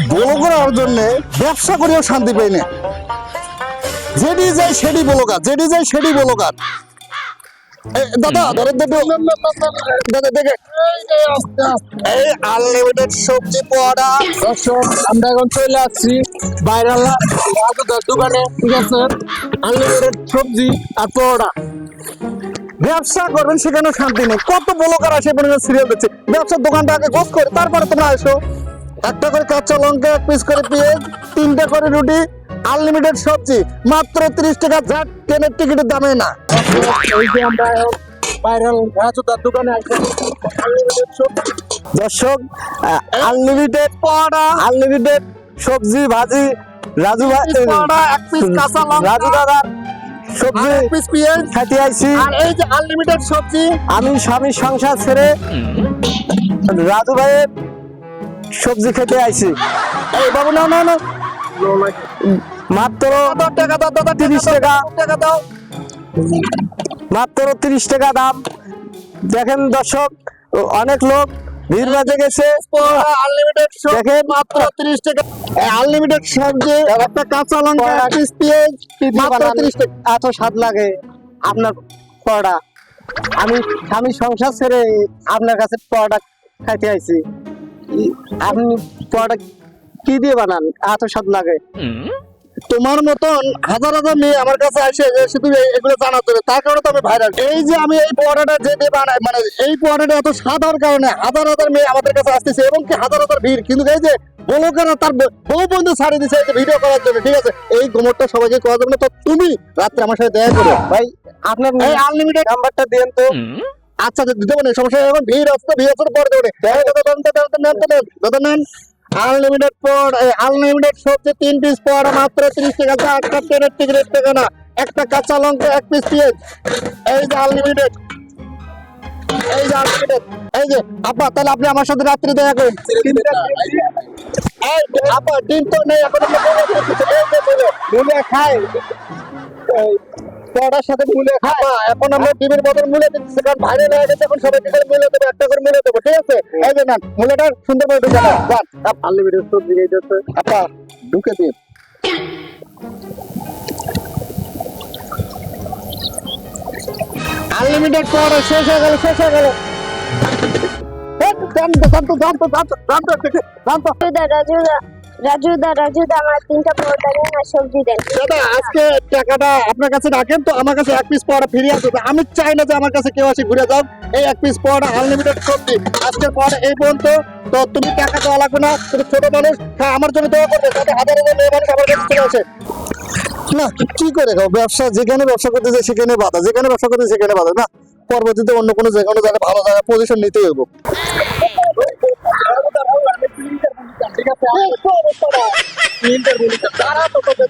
জন্য ব্যবসা করেও শান্তি পাই না। যেডি যাই সেডি বলকার যেডি যাই বলকার। এ, দাদা এই ব্যবসা করবেন সেখানে শান্তি নেই। কত বলকার আসে পর্যন্ত সিরিয়াল দিচ্ছে ব্যবসার দোকানটা আগে গোস করে তারপরে তোমরা আসো। একটা করে কাঁচা লঙ্কা এক পিস করে পেঁয়াজ তিনটা করে রুটি আনলিমিটেড সবজি মাত্র তিরিশ টাকা যা ট্রেনের টিকিটের দামে না। দর্শক আনলিমিটেড পড়া আনলিমিটেড সবজি ভাজি রাজু ভাই এক পিস কাঁচা লঙ্কা রাজু দাদা সবজি এক পিস পেঁয়াজ। খাইতে আইছি আর এই যে আনলিমিটেড সবজি। আমি স্বামীর সংসার ছেড়ে রাজু ভাইয়ের সবজি খেতে আইছি। এই বাবু না না না মাত্র টাকা দাও দাদা তিরিশ টাকা। টাকা দাও মাত্র তিরিশ টাকা দাম। দেখেন দর্শক অনেক লোক ভিড় বাজে গেছে। আনলিমিটেড দেখেন। মাত্র 30 টাকা। আনলিমিটেড সবজি। একটা কাঁচা লঙ্কা পিস পেঁয়াজ মাত্র তিরিশ টাকা। এত স্বাদ লাগে আপনার পরোটা। আমি স্বামী সংসার ছেড়ে আপনার কাছে পরোটা খাইতে আইছি। আপনি কি দিয়ে বানান? এত স্বাদ লাগে। তোমার মতন হাজার হাজার মেয়ে আমার কাছে আসে শুধু এগুলো জানার জন্য। তার কারণে তো আমি ভাইরাল এই যে আমি এই পরোটাটা যে দিয়ে বানাই মানে এই পরোটাটা এত কারণে হাজার হাজার মেয়ে আমাদের কাছে আসতেছে এবং কি হাজার হাজার ভিড়। কিন্তু এই যে তার ব- বউ বন্ধু ছাড়িয়ে দিছে এই ভিডিও করার জন্য ঠিক আছে? এই গোমরটা সবাইকে করা যাবে না। তো তুমি রাত্রে আমার সাথে দেখা করো। ভাই আপনার এই আনলিমিটেড নাম্বারটা দেন তো। আচ্ছা দিতে পারেন সমস্যা এখন ভিড় আসতে ভিড় পরে দেন তো, দেন তো, নেন। আনলিমিটেড পর আনলিমিটেড সবজি তিন পিস পর মাত্র তিরিশ টাকা একটা ট্রেনের টিকিটের টাকা না। একটা কাঁচা লঙ্কা এক পিস পেঁয়াজ। এই যে আনলিমিটেড এই যে আনলিমিটেড এই যে আপা তাহলে আপনি আমার সাথে রাত্রি দেখা করেন। এই আপা ডিম তো নেই এখন আমরা পড়ার সাথে মুলে খাওয়া এখন আমরা ডিমের বদল মুলে দিচ্ছি কারণ বাইরে হয়ে গেছে এখন সবাই করে মুলে দেবো একটা করে মুলে দেবো ঠিক আছে? এই যে নেন মুলেটা সুন্দর করে ঢুকে দেন যান। আনলিমিটেড সবজি এই যাচ্ছে। আপা ঢুকে দিন। আনলিমিটেড পড়া শেষ হয়ে গেল শেষ হয়ে গেল। জানতো জানতো জানতো জানতো জানতো জানতো। রাজুদা রাজুদা আমার তিনটা পরোটা আর সবজি দেন। দাদা আজকে টাকাটা আপনার কাছে রাখেন তো আমার কাছে এক পিস পড়া ফিরে আসবে। আমি চাই না যে আমার কাছে কেউ আসে ঘুরে যাও এই এক পিস পড়া আনলিমিটেড সবজি। আজকে পড়া এই পর্যন্ত। তো তুমি টাকা দেওয়া লাগবে না তুমি ছোট মানুষ। হ্যাঁ আমার জন্য দেওয়া করবে যাতে হাজার হাজার মেয়ে মানুষ আমার কাছে চলে আসে। না কি করে ব্যবসা যেখানে ব্যবসা করতে যায় সেখানে বাধা। যেখানে ব্যবসা করতে সেখানে বাধা। না পরবর্তীতে অন্য কোনো জায়গায় কোনো জায়গায় ভালো জায়গায় পজিশন নিতেই হইব। ঠিক আছে ইন্টারভিউ তারা তো দিতে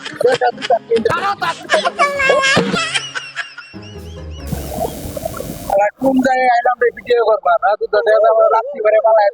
কোন জায়গায় আইলাম ভিডিও করবা রাজুদা দেখা রাত্রি করে পালায়